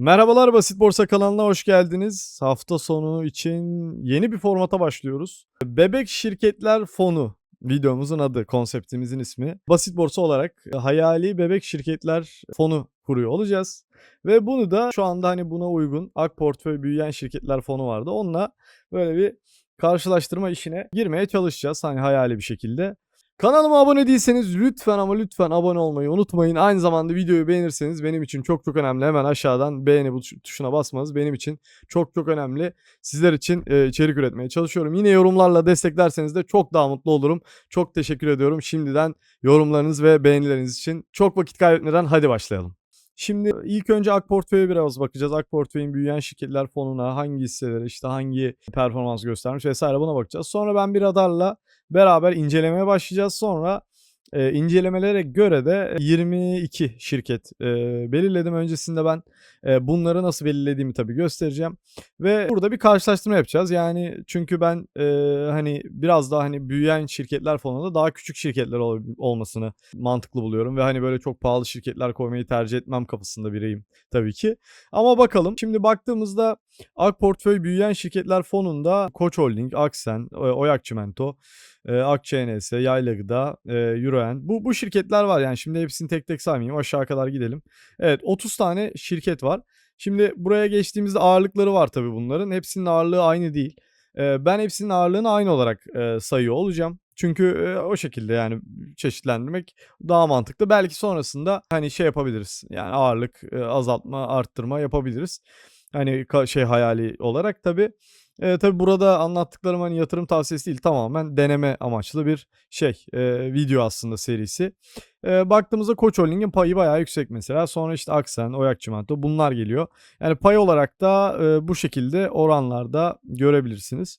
Merhabalar Basit Borsa kanalına hoş geldiniz. Hafta sonu için yeni bir formata başlıyoruz. Bebek Şirketler Fonu videomuzun adı, konseptimizin ismi. Basit Borsa olarak hayali bebek şirketler fonu kuruyor olacağız. Ve bunu da şu anda hani buna uygun Ak Portföy Büyüyen Şirketler Fonu vardı. Onunla böyle bir karşılaştırma işine girmeye çalışacağız. Hani hayali bir şekilde. Kanalıma abone değilseniz lütfen ama lütfen abone olmayı unutmayın. Aynı zamanda videoyu beğenirseniz benim için çok çok önemli. Hemen aşağıdan beğeni tuşuna basmanız benim için çok çok önemli. Sizler için e, içerik üretmeye çalışıyorum. Yine yorumlarla desteklerseniz de çok daha mutlu olurum. Çok teşekkür ediyorum şimdiden yorumlarınız ve beğenileriniz için. Çok vakit kaybetmeden hadi başlayalım. Şimdi ilk önce Ak Portföy'e biraz bakacağız. Ak Portföy'ün büyüyen şirketler fonuna hangi hisseleri işte hangi performans göstermiş vesaire buna bakacağız. Sonra ben bir radarla beraber incelemeye başlayacağız. Sonra e, incelemelere göre de 22 şirket e, belirledim. Öncesinde ben bunları nasıl belirlediğimi tabii göstereceğim. Ve burada bir karşılaştırma yapacağız. Yani çünkü ben e, hani biraz daha hani büyüyen şirketler fonunda daha küçük şirketler ol, olmasını mantıklı buluyorum. Ve hani böyle çok pahalı şirketler koymayı tercih etmem kafasında biriyim tabii ki. Ama bakalım şimdi baktığımızda Ak Portföy Büyüyen Şirketler Fonu'nda Koç Holding, Aksen, Oyak Çimento, AkçNS, Yayla Gıda, Euroen. Bu, bu şirketler var yani şimdi hepsini tek tek saymayayım aşağı kadar gidelim. Evet 30 tane şirket var. Şimdi buraya geçtiğimizde ağırlıkları var tabii bunların. Hepsinin ağırlığı aynı değil. E, ben hepsinin ağırlığını aynı olarak e, sayıyor olacağım. Çünkü e, o şekilde yani çeşitlendirmek daha mantıklı. Belki sonrasında hani şey yapabiliriz. Yani ağırlık e, azaltma, arttırma yapabiliriz. Hani şey hayali olarak tabii. E, tabii burada anlattıklarım hani yatırım tavsiyesi değil tamamen deneme amaçlı bir şey e, video aslında serisi. E, baktığımızda Koç Holding'in payı bayağı yüksek mesela. Sonra işte Aksen, Oyak Çimento bunlar geliyor. Yani pay olarak da e, bu şekilde oranlarda görebilirsiniz.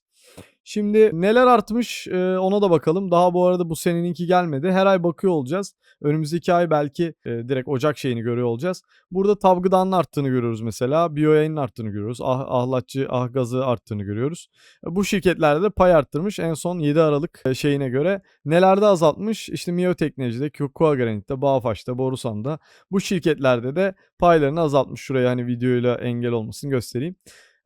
Şimdi neler artmış e, ona da bakalım. Daha bu arada bu seneninki gelmedi. Her ay bakıyor olacağız. Önümüzdeki ay belki e, direkt Ocak şeyini görüyor olacağız. Burada tav gıdanın arttığını görüyoruz mesela. Biyoyayının arttığını görüyoruz. Ah, ahlatçı, ah gazı arttığını görüyoruz. E, bu şirketlerde de pay arttırmış. En son 7 Aralık şeyine göre. Nelerde azaltmış? İşte Mio Teknoloji'de, Kua Granit'te, Bağfaş'ta, Borusan'da. Bu şirketlerde de paylarını azaltmış. Şuraya hani videoyla engel olmasını göstereyim.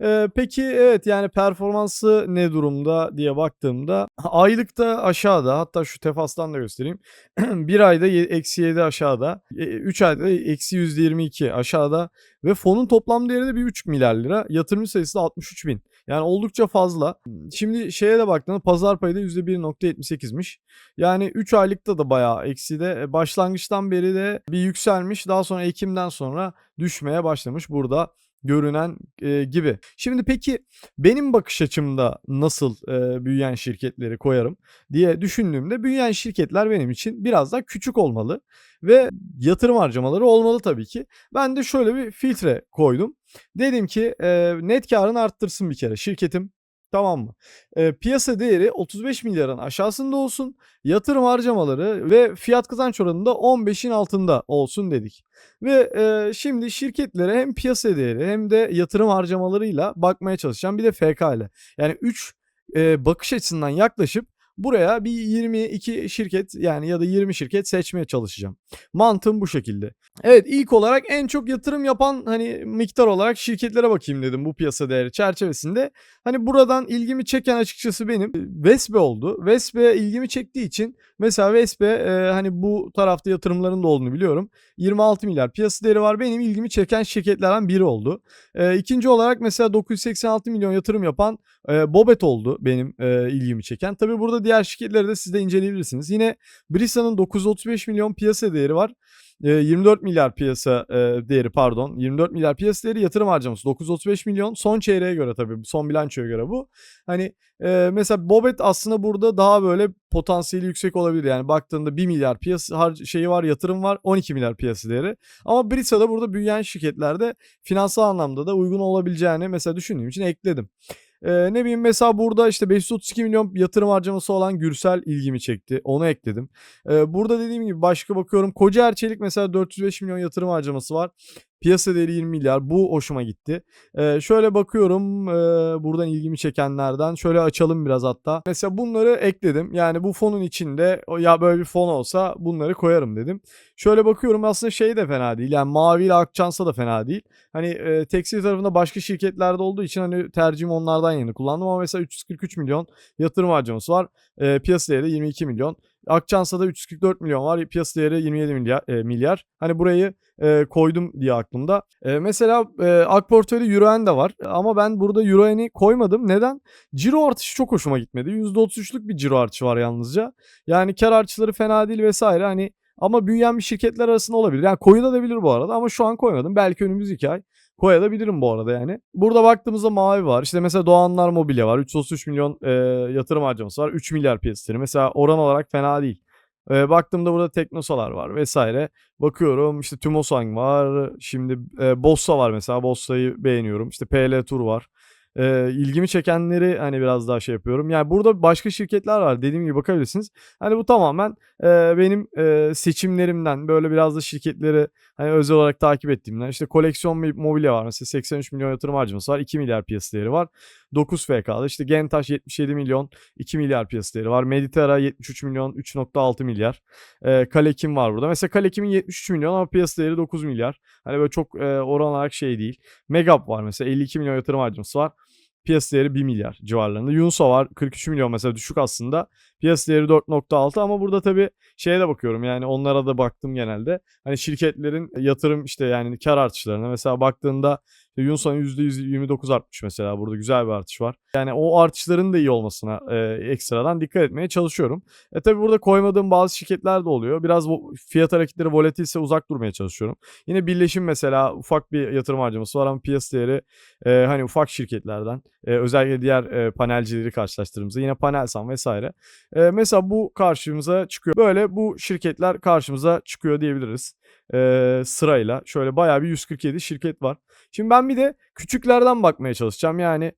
Ee, peki evet yani performansı ne durumda diye baktığımda aylıkta aşağıda hatta şu tefastan da göstereyim. bir ayda eksi 7 aşağıda. 3 ayda eksi %22 aşağıda ve fonun toplam değeri de bir 3 milyar lira. Yatırımcı sayısı da 63 bin. Yani oldukça fazla. Şimdi şeye de baktığında pazar payı da %1.78'miş. Yani 3 aylıkta da bayağı ekside. E, başlangıçtan beri de bir yükselmiş. Daha sonra Ekim'den sonra düşmeye başlamış. Burada görünen e, gibi. Şimdi peki benim bakış açımda nasıl e, büyüyen şirketleri koyarım diye düşündüğümde büyüyen şirketler benim için biraz daha küçük olmalı ve yatırım harcamaları olmalı tabii ki. Ben de şöyle bir filtre koydum. Dedim ki e, net karını arttırsın bir kere şirketim Tamam mı? E, piyasa değeri 35 milyarın aşağısında olsun. Yatırım harcamaları ve fiyat kazanç oranında 15'in altında olsun dedik. Ve e, şimdi şirketlere hem piyasa değeri hem de yatırım harcamalarıyla bakmaya çalışacağım. Bir de FK ile. Yani 3 e, bakış açısından yaklaşıp Buraya bir 22 şirket yani ya da 20 şirket seçmeye çalışacağım. Mantığım bu şekilde. Evet ilk olarak en çok yatırım yapan hani miktar olarak şirketlere bakayım dedim bu piyasa değeri çerçevesinde. Hani buradan ilgimi çeken açıkçası benim Vespe oldu. Vespe ilgimi çektiği için mesela Vespe e, hani bu tarafta yatırımların da olduğunu biliyorum. 26 milyar piyasa değeri var. Benim ilgimi çeken şirketlerden biri oldu. E, ikinci olarak mesela 986 milyon yatırım yapan e, Bobet oldu benim e, ilgimi çeken. Tabi burada diğer şirketleri de siz de inceleyebilirsiniz. Yine Brisa'nın 935 milyon piyasa değeri var. 24 milyar piyasa değeri pardon 24 milyar piyasa değeri yatırım harcaması 935 milyon son çeyreğe göre tabii son bilançoya göre bu. Hani mesela Bobet aslında burada daha böyle potansiyeli yüksek olabilir yani baktığında 1 milyar piyasa şeyi var yatırım var 12 milyar piyasa değeri. Ama Brisa'da burada büyüyen şirketlerde finansal anlamda da uygun olabileceğini mesela düşündüğüm için ekledim. Ee, ne bileyim mesela burada işte 532 milyon yatırım harcaması olan Gürsel ilgimi çekti. Onu ekledim. Ee, burada dediğim gibi başka bakıyorum. Koca Erçelik mesela 405 milyon yatırım harcaması var. Piyasa değeri 20 milyar. Bu hoşuma gitti. Ee, şöyle bakıyorum ee, buradan ilgimi çekenlerden. Şöyle açalım biraz hatta. Mesela bunları ekledim. Yani bu fonun içinde ya böyle bir fon olsa bunları koyarım dedim. Şöyle bakıyorum aslında şey de fena değil. Yani Mavi ile Akçansa da fena değil. Hani e, tekstil tarafında başka şirketlerde olduğu için hani tercihim onlardan yana kullandım. Ama mesela 343 milyon yatırım harcaması var. E, piyasa değeri 22 milyon. Akçansa'da 344 milyon var. Piyasa değeri 27 milyar. e, milyar. Hani burayı e, koydum diye aklımda. E, mesela e, Ak Euroen de var. Ama ben burada Euroen'i koymadım. Neden? Ciro artışı çok hoşuma gitmedi. %33'lük bir ciro artışı var yalnızca. Yani kar artışları fena değil vesaire. Hani ama büyüyen bir şirketler arasında olabilir. Yani koyulabilir bu arada ama şu an koymadım. Belki önümüzdeki ay koyabilirim bu arada yani. Burada baktığımızda mavi var. İşte mesela Doğanlar Mobilya var. 333 milyon e, yatırım harcaması var. 3 milyar piyasası. Mesela oran olarak fena değil. E, baktığımda burada Teknosalar var vesaire. Bakıyorum işte Tümosang var. Şimdi e, Bossa var mesela. Bossa'yı beğeniyorum. İşte PL Tur var. E, ilgimi çekenleri hani biraz daha şey yapıyorum. Yani burada başka şirketler var. Dediğim gibi bakabilirsiniz. Hani bu tamamen e, benim e, seçimlerimden böyle biraz da şirketleri hani özel olarak takip ettiğimden. İşte koleksiyon bir mobilya var. Mesela 83 milyon yatırım harcaması var. 2 milyar piyasa değeri var. 9 FK'da. İşte Gentaş 77 milyon 2 milyar piyasa değeri var. Meditera 73 milyon 3.6 milyar. E, Kalekim var burada. Mesela Kalekim'in 73 milyon ama piyasa değeri 9 milyar. Hani böyle çok e, oran olarak şey değil. Megap var mesela 52 milyon yatırım harcaması var. Piyasa değeri 1 milyar civarlarında. Yunso var 43 milyon mesela düşük aslında. Piyasa değeri 4.6 ama burada tabii şeye de bakıyorum yani onlara da baktım genelde. Hani şirketlerin yatırım işte yani kar artışlarına mesela baktığında işte Yunus'un %29 artmış mesela burada güzel bir artış var. Yani o artışların da iyi olmasına e, ekstradan dikkat etmeye çalışıyorum. E tabi burada koymadığım bazı şirketler de oluyor. Biraz fiyat hareketleri volatilse uzak durmaya çalışıyorum. Yine birleşim mesela ufak bir yatırım harcaması var ama piyasa değeri e, hani ufak şirketlerden e, özellikle diğer e, panelcileri karşılaştırdığımızda yine Panelsan vesaire. E, mesela bu karşımıza çıkıyor. Böyle bu şirketler karşımıza çıkıyor diyebiliriz. E, sırayla şöyle bayağı bir 147 şirket var. Şimdi ben bir de küçüklerden bakmaya çalışacağım. Yani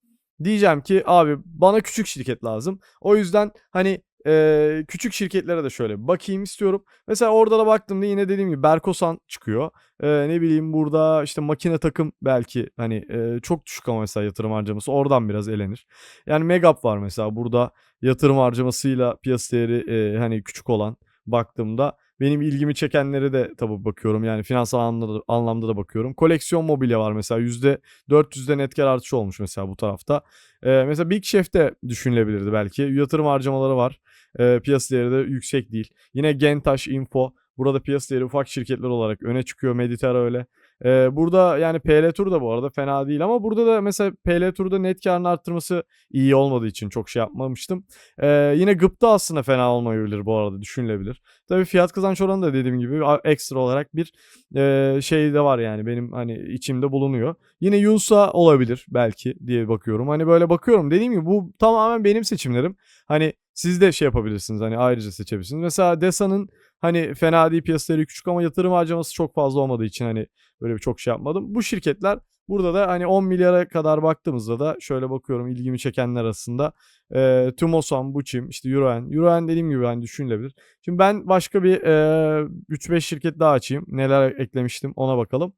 diyeceğim ki abi bana küçük şirket lazım. O yüzden hani e, küçük şirketlere de şöyle bakayım istiyorum. Mesela orada da baktığımda yine dediğim gibi Berkosan çıkıyor. E, ne bileyim burada işte makine takım belki hani e, çok düşük ama mesela yatırım harcaması oradan biraz elenir. Yani Megap var mesela burada yatırım harcamasıyla piyasa değeri e, hani küçük olan baktığımda benim ilgimi çekenlere de tabii bakıyorum. Yani finansal anlamda da, anlamda da bakıyorum. Koleksiyon mobilya var mesela. %400'de net kar artışı olmuş mesela bu tarafta. Ee, mesela Big Chef de düşünülebilirdi belki. Yatırım harcamaları var. Ee, piyasa değeri de yüksek değil. Yine Gentaş Info. Burada piyasa değeri ufak şirketler olarak öne çıkıyor. Meditera öyle. Ee, burada yani PL Tur da bu arada fena değil ama burada da mesela PL Tur'da net karını arttırması iyi olmadığı için çok şey yapmamıştım. Ee, yine Gıpta aslında fena olmayabilir bu arada düşünülebilir. Tabii fiyat kazanç oranı da dediğim gibi ekstra olarak bir e, şey de var yani benim hani içimde bulunuyor. Yine Yunsa olabilir belki diye bakıyorum. Hani böyle bakıyorum dediğim gibi bu tamamen benim seçimlerim. Hani siz de şey yapabilirsiniz hani ayrıca seçebilirsiniz. Mesela Desa'nın hani fena değil piyasaları küçük ama yatırım harcaması çok fazla olmadığı için hani böyle bir çok şey yapmadım. Bu şirketler burada da hani 10 milyara kadar baktığımızda da şöyle bakıyorum ilgimi çekenler arasında e, Tumosan, Buçim, işte Euroen. Euroen dediğim gibi hani düşünülebilir. Şimdi ben başka bir e, 3-5 şirket daha açayım. Neler eklemiştim ona bakalım.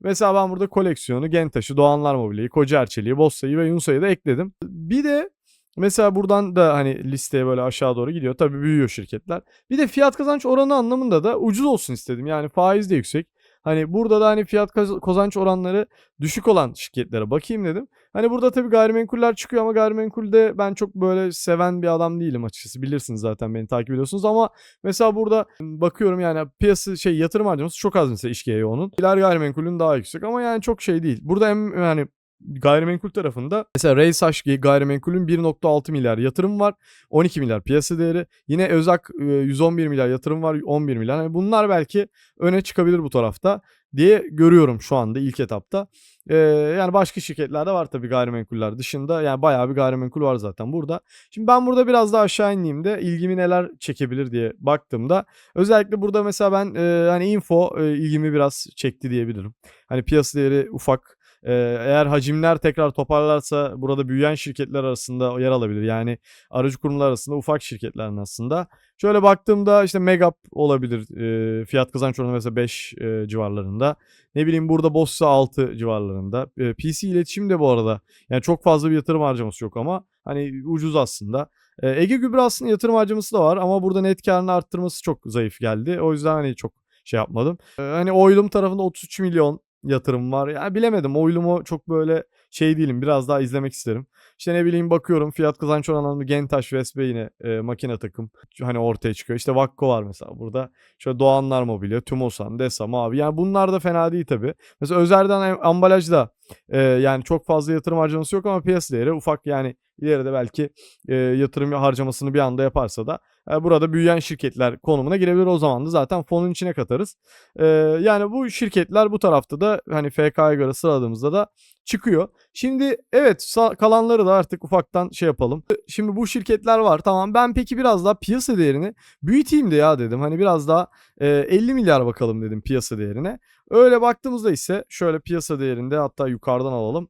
Mesela ben burada koleksiyonu, Gentaş'ı, Doğanlar Mobilya'yı, Koca Erçeli'yi, Bossa'yı ve Yunsa'yı da ekledim. Bir de Mesela buradan da hani listeye böyle aşağı doğru gidiyor. Tabii büyüyor şirketler. Bir de fiyat kazanç oranı anlamında da ucuz olsun istedim. Yani faiz de yüksek. Hani burada da hani fiyat kazanç oranları düşük olan şirketlere bakayım dedim. Hani burada tabii gayrimenkuller çıkıyor ama gayrimenkulde ben çok böyle seven bir adam değilim açıkçası. Bilirsiniz zaten beni takip ediyorsunuz ama mesela burada bakıyorum yani piyasa şey yatırım harcaması çok az mesela işgeye onun. İler gayrimenkulün daha yüksek ama yani çok şey değil. Burada hem yani gayrimenkul tarafında mesela Reysaş gayrimenkulün 1.6 milyar yatırım var. 12 milyar piyasa değeri. Yine Özak 111 milyar yatırım var. 11 milyar. Yani bunlar belki öne çıkabilir bu tarafta diye görüyorum şu anda ilk etapta. Ee, yani başka şirketlerde var tabii gayrimenkuller dışında. Yani bayağı bir gayrimenkul var zaten burada. Şimdi ben burada biraz daha aşağı indiğimde ilgimi neler çekebilir diye baktığımda özellikle burada mesela ben e, hani info e, ilgimi biraz çekti diyebilirim. Hani piyasa değeri ufak Ee, eğer hacimler tekrar toparlarsa burada büyüyen şirketler arasında yer alabilir. Yani aracı kurumlar arasında ufak şirketlerin aslında. Şöyle baktığımda işte Megap olabilir. Ee, fiyat kazanç oranı mesela 5 e, civarlarında. Ne bileyim burada Bossa 6 civarlarında. Ee, PC iletişim de bu arada. Yani çok fazla bir yatırım harcaması yok ama hani ucuz aslında. Ee, Ege Gübre yatırım harcaması da var ama burada net karını arttırması çok zayıf geldi. O yüzden hani çok şey yapmadım. Ee, hani Oylum tarafında 33 milyon yatırım var. Yani bilemedim. Oylum'u çok böyle şey değilim. Biraz daha izlemek isterim. İşte ne bileyim bakıyorum fiyat kazanç oranlarında Gentaş, Vespe yine e, makine takım hani ortaya çıkıyor. İşte Vakko var mesela burada. Şöyle Doğanlar Mobilya, Tümosan, Desam abi. Yani bunlar da fena değil tabii. Mesela Özer'den ambalajda e, yani çok fazla yatırım harcaması yok ama piyasa değeri ufak yani ileride belki e, yatırım harcamasını bir anda yaparsa da e, burada büyüyen şirketler konumuna girebilir. O zaman da zaten fonun içine katarız. E, yani bu şirketler bu tarafta da hani FK'ya göre sıraladığımızda da çıkıyor. Şimdi evet kalanları da artık ufaktan şey yapalım. Şimdi bu şirketler var tamam ben peki biraz daha piyasa değerini büyüteyim de ya dedim. Hani biraz daha e, 50 milyar bakalım dedim piyasa değerine. Öyle baktığımızda ise şöyle piyasa değerinde hatta yukarıdan alalım.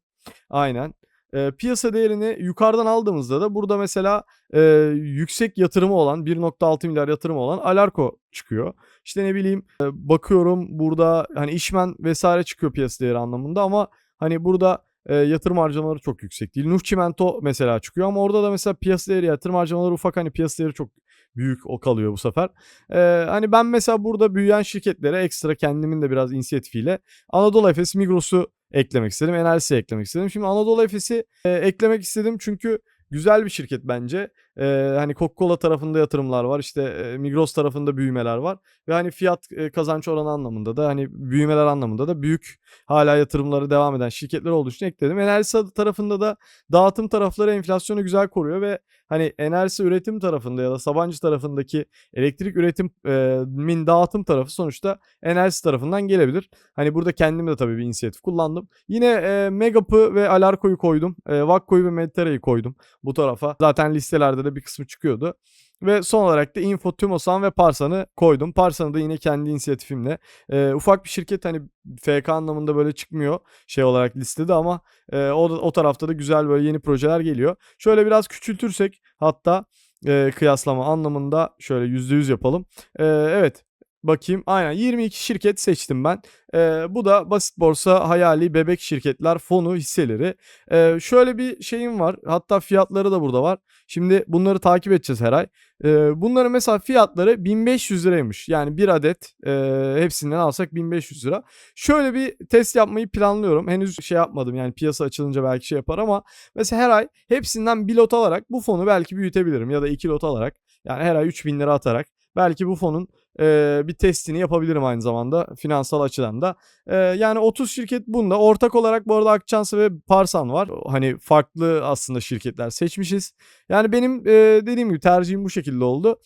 Aynen. E, piyasa değerini yukarıdan aldığımızda da burada mesela e, yüksek yatırımı olan 1.6 milyar yatırımı olan Alarko çıkıyor. İşte ne bileyim e, bakıyorum burada hani işmen vesaire çıkıyor piyasa değeri anlamında ama hani burada e, yatırım harcamaları çok yüksek değil. Nuh Çimento mesela çıkıyor ama orada da mesela piyasa değeri yatırım harcamaları ufak hani piyasa değeri çok büyük o kalıyor bu sefer. Ee, hani ben mesela burada büyüyen şirketlere ekstra kendimin de biraz inisiyatifiyle Anadolu Efes Migros'u eklemek istedim. Enerjis'i eklemek istedim. Şimdi Anadolu Efes'i e, eklemek istedim çünkü güzel bir şirket bence. Ee, hani Coca-Cola tarafında yatırımlar var. İşte e, Migros tarafında büyümeler var. Ve hani fiyat e, kazanç oranı anlamında da hani büyümeler anlamında da büyük hala yatırımları devam eden şirketler olduğu için ekledim. Enerji tarafında da dağıtım tarafları enflasyonu güzel koruyor ve hani enerji üretim tarafında ya da Sabancı tarafındaki elektrik üretimin dağıtım tarafı sonuçta enerji tarafından gelebilir. Hani burada kendim de tabii bir inisiyatif kullandım. Yine e, Megap'ı ve Alarko'yu koydum. E, Vakko'yu ve Mediterra'yı koydum bu tarafa. Zaten listelerde de bir kısmı çıkıyordu. Ve son olarak da Info, Tümosan ve Parsan'ı koydum. Parsan'ı da yine kendi inisiyatifimle. E, ufak bir şirket hani FK anlamında böyle çıkmıyor şey olarak listede ama e, o, o tarafta da güzel böyle yeni projeler geliyor. Şöyle biraz küçültürsek hatta e, kıyaslama anlamında şöyle %100 yapalım. E, evet Bakayım aynen 22 şirket seçtim ben. Ee, bu da basit borsa hayali bebek şirketler fonu hisseleri. Ee, şöyle bir şeyim var hatta fiyatları da burada var. Şimdi bunları takip edeceğiz her ay. Ee, bunların mesela fiyatları 1500 liraymış. Yani bir adet e, hepsinden alsak 1500 lira. Şöyle bir test yapmayı planlıyorum. Henüz şey yapmadım yani piyasa açılınca belki şey yapar ama mesela her ay hepsinden bir lot alarak bu fonu belki büyütebilirim ya da iki lot alarak. Yani her ay 3000 lira atarak belki bu fonun e, bir testini yapabilirim aynı zamanda finansal açıdan da. E, yani 30 şirket bunda. Ortak olarak bu arada Akçansı ve Parsan var. Hani farklı aslında şirketler seçmişiz. Yani benim e, dediğim gibi tercihim bu şekilde oldu.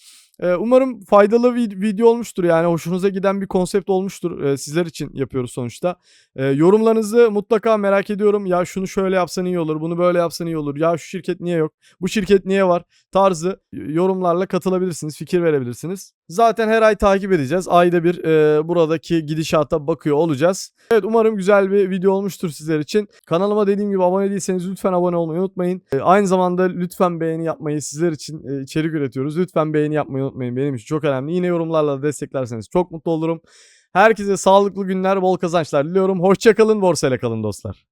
Umarım faydalı bir video olmuştur. Yani hoşunuza giden bir konsept olmuştur. Sizler için yapıyoruz sonuçta. Yorumlarınızı mutlaka merak ediyorum. Ya şunu şöyle yapsan iyi olur, bunu böyle yapsan iyi olur. Ya şu şirket niye yok, bu şirket niye var tarzı yorumlarla katılabilirsiniz, fikir verebilirsiniz. Zaten her ay takip edeceğiz. Ayda bir e, buradaki gidişata bakıyor olacağız. Evet umarım güzel bir video olmuştur sizler için. Kanalıma dediğim gibi abone değilseniz lütfen abone olmayı unutmayın. E, aynı zamanda lütfen beğeni yapmayı sizler için e, içerik üretiyoruz. Lütfen beğeni yapmayı unutmayın. Benim için çok önemli. Yine yorumlarla da desteklerseniz çok mutlu olurum. Herkese sağlıklı günler, bol kazançlar diliyorum. Hoşçakalın, borsayla kalın dostlar.